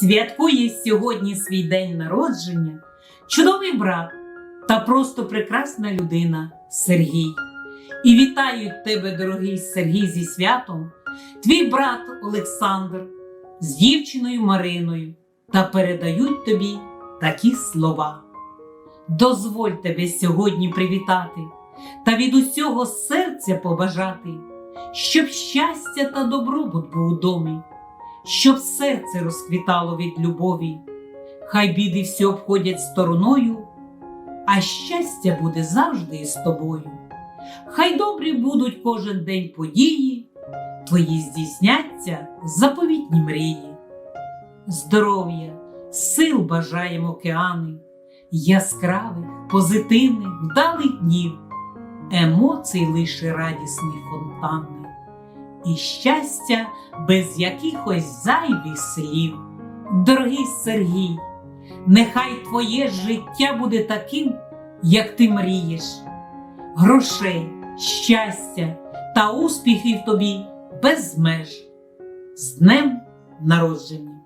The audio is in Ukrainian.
Святкує сьогодні свій день народження чудовий брат та просто прекрасна людина Сергій. І вітають тебе, дорогий Сергій, зі святом, твій брат Олександр з дівчиною Мариною та передають тобі такі слова. Дозволь тебе сьогодні привітати та від усього серця побажати, щоб щастя та добробут був у домі, щоб серце розквітало від любові, хай біди всі обходять стороною, а щастя буде завжди із тобою. Хай добрі будуть кожен день події, твої здійсняться заповітні мрії. Здоров'я, сил бажаємо океани, яскравих, позитивних, вдалих днів, емоцій лише радісний фонтани, і щастя без якихось зайвих слів. Дорогий Сергій, нехай твоє життя буде таким, як ти мрієш, грошей, щастя та успіхів тобі без меж. З днем народження!